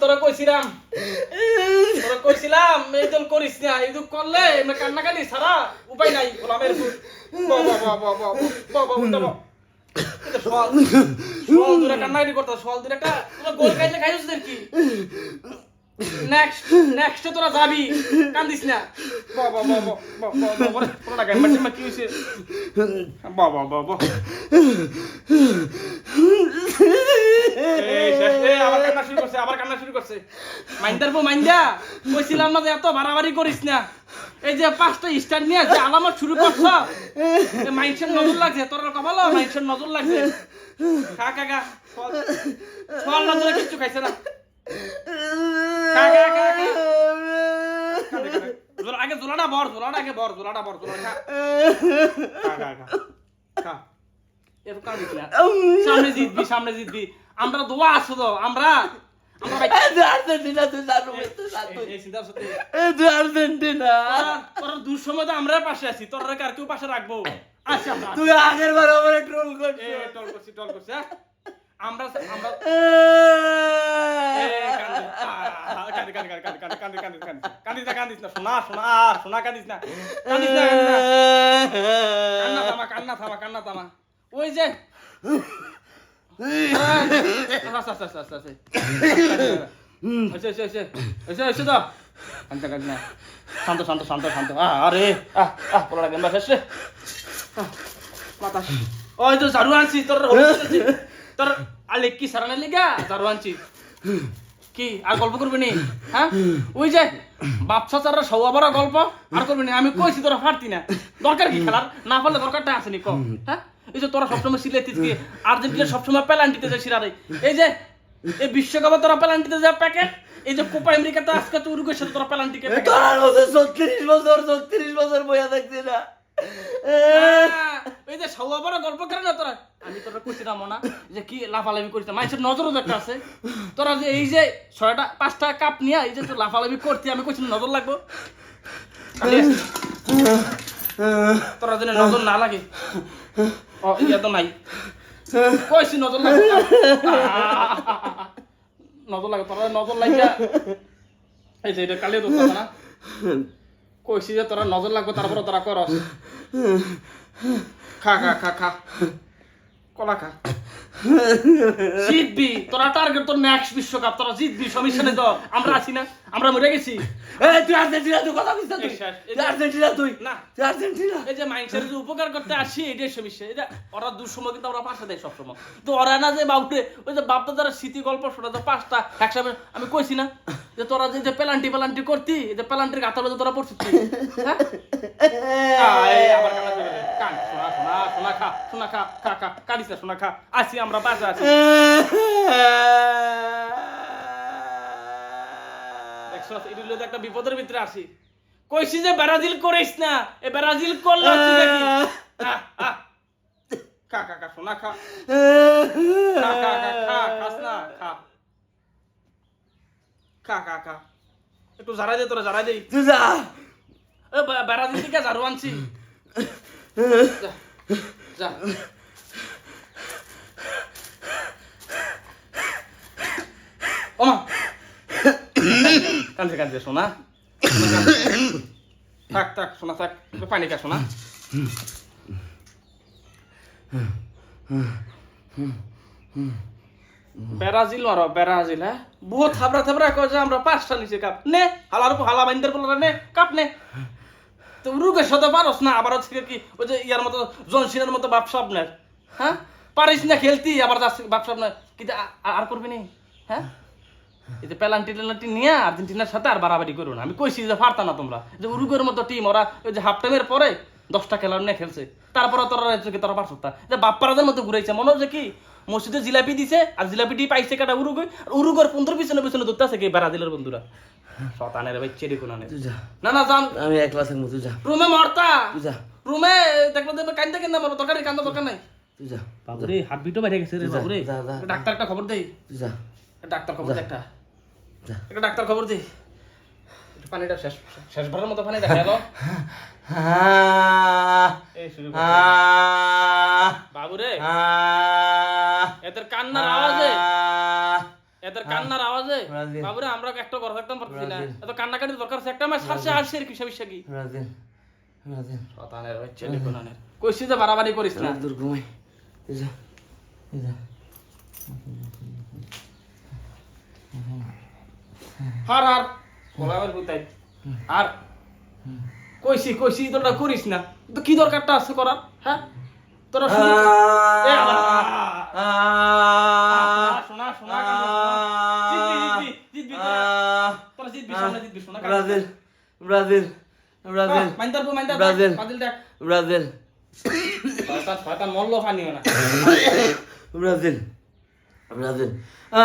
তোরা কইছিলাম। তোরা কইছিলাম এই দল করিস না, এই দল করলে এমনি কান্নাকাটি ছাড়া উপায় নাই গোলামের ভূত। বাবা বাবা বাবা বাবা সল দূরে কান্নাকাটি করতে সল দূরে একটা নেক্সট নেক্সট তোরা যাবি কান্দিস না বাবা কইছিলাম না যে এত বাড়াবাড়ি করিস না এই যে পাঁচটা স্টার নিয়ে যে আলামত শুরু করছ মাইন্সের নজর লাগছে তোর কপাল মাইন্সের নজর লাগছে খা ফল ফল নজরে কিচ্ছু খাইছে না খা খা খা খা কাঁদে, কাঁদে। জোলা- আগে জোলাটা বর জোলাটা আগে জোলাটা খা খা খা খা। এত সামনে জিতবি সামনে জিতবি। আমরা দোয়া আছো তো আমরা আমরা পাশে আছি তোর আর কেউ পাশে রাখব? আচ্ছা তুই আগের বার আমার ট্রোল করছিস। টল করছি টল করছি হ্যাঁ? আমরা আমরা। ওই যে। শান্ত শান্ত শান্ত শান্ত আরে আহ আহ বলা লাগে শেষ রে। ওই তো ঝাড়ু আনছি তোর। তোর আলে কি সারানে লেগা? ঝাড়ু কি আর গল্প করবি নি? হ্যাঁ? ওই যে বাপসা চারা সৌয়াবারা গল্প আর করবি না? আমি কইছি তোরা ফাটতি না। দরকার কি খেলার? না পারলে দরকারটা আসেনি ক। হ্যাঁ? এই যে তোরা সবসময় সিলেতিস কি আর্জেন্টিনা সবসময় পেলান্টিতে যায় সিরারে। এই যে এই বিশ্বকাপে তোরা পেলান্টিতে যা প্যাকেট এই যে কোপা আমেরিকাতে আজকে তো উরুগুয়ের সাথে তোরা পেলান্টিকে তোর হচ্ছে ছত্রিশ বছর ছত্রিশ বছর বইয়া থাকছি না। এই যে সৌয়াবারা গল্প করে না তোরা? আমি তোরা কইছিলাম না যে কি লাফালাফি করিস মানুষের নজরও একটা আছে। তোরা যে এই যে ছয়টা, পাঁচটা কাপ নিয়ে এই যে তোর লাফালাফি করতি, আমি কইছিলাম নজর লাগবো। তোরা যেন নজর না লাগে। ও, ইয়া তো নাই। কইছি নজর লাগে নজর লাগে, তোরা নজর লাগিয়া। এই যে, এটা কালিও তো না। কইছি যে তোরা নজর লাগবে তারপরে তোরা করস। খা খা খা খা। কলা খা। জিতবি তোরা টার্গেট তোর নেক্সট বিশ্বকাপ তোরা জিতবি সমস্যা নেই তো আমরা আছি না আমরা মরে গেছি। এই তুই আর্জেন্টিনা তুই কথা বুঝতে তুই? তুই আর্জেন্টিনা তুই? না। তুই আর্জেন্টিনা? এই যে মানুষের যে উপকার করতে আসি এটাই সমস্যা এটা ওরা দুঃসময় কিন্তু আমরা পাশে দেয় সবসময়। তো ওরা না যে বাবুরে ওই যে বাপটা যারা স্মৃতি গল্প শোনা তো পাঁচটা একসাথে আমি কইছি না। যে তোরা যে যে পেলান্টি পেলান্টি করতি যে পেলান্টির গাথা বাজে তোরা পড়ছিস হ্যাঁ? খা, খা, খা, খা, খা। আছি আমরা বাসা আছি। যে একটা বিপদের ভিতরে আসি। কইছি যে ব্রাজিল করিস না এ ব্রাজিল করলে। খা খা খা খা। খা খা খা খা খাস না খা। খা খা খা। একটু জারাই দে তোরা জারাই দেই তুই যা। এ বা- ব্রাজিল থেকে ঝাড়ু আনছি। যা, যা। ওমা কান্দে কান্দে শোনা থাক থাক শোনা থাক। পানি খা শোনা ব্রাজিল মারো, ব্রাজিল হ্যাঁ? বহুত থাবড়া থাবড়া কয় যে আমরা পাঁচটা নিচে কাপ। নে, হালার উপর হালা বাইন্দার নে, কাপ নে। তো রুগের সাথে পারস না, আবার হচ্ছে কি, ওই যে ইয়ার মতো জনসিনের মতো হ্যাঁ? পারিস না খেলতি, আবার কিন্তু আর করবি নি হ্যাঁ? পেলান্টি টেলান্টি নিয়ে আর্জেন্টিনার সাথে আর বাড়াবাড়ি আমি কইছি যে পারতা না তোমরা। যে উরুগের মতো টিম ওরা ওই যে হাফ টাইমের পরে দশটা খেলার নিয়ে খেলছে। তারপরে তোরা তোরা পারছ যে বাপ্পারাদের মতো ঘুরাইছে, মনে হচ্ছে কি মসজিদে জিলাপি দিছে আর জিলাপিটি পাইছে কাটা উরুগই আর উরুগর পনেরো পিছনে পিছনে ধরতে আছে কি? ব্রাজিলের বন্ধুরা। শতানের ভাই চেরি কোনানের তুই না না জান আমি একলা থাকব তুই যা। রুমে মরতা? তুই যা। রুমে দেখল দেখবে কান্দে কেন মরো দরকার কান্দা দরকার নাই। তুই যা বাবুরে হার্টবিটও বাইরে গেছে রে বাবুরে। ডাক্তার একটা খবর দেই। তুই যা। ডাক্তার খবর দে একটা। একটা ডাক্তার খবর দে পানিটা শেষ শেষবারের মতো পানি দেখা গেল আহ, এই শুরু করছে। আহ, বাবু রে আহ, এদের কান্নার আওয়াজে? এদের কান্নার আওয়াজে? ব্রাজিল। বাবুরে আমরা একটা ঘর থাকতাম পারছি না। এত কান্নাকাটি দরকার আছে একটা মাস সারছে আসছে আর বিশা কি? ব্রাজিল। ব্রাজিল। শতানের হচ্ছে লিখুনানের কইছি যে বাড়াবাড়ি করিস না। দূর ঘুমাই। যা। যা। হার হার। বলাবার আর কইছি কইছি তোরা করিস না। তো কি দরকারটা আছে করার? হ্যাঁ? তোরা শুধু এ আবার। শোনা শোনা জিতবি জিতবি জিতবি তোরা। তোরা জিতবি সামনে জিতবি শোনা Brazil Brazil Brazil Brazil. Brazil. Brazil Brazil. আ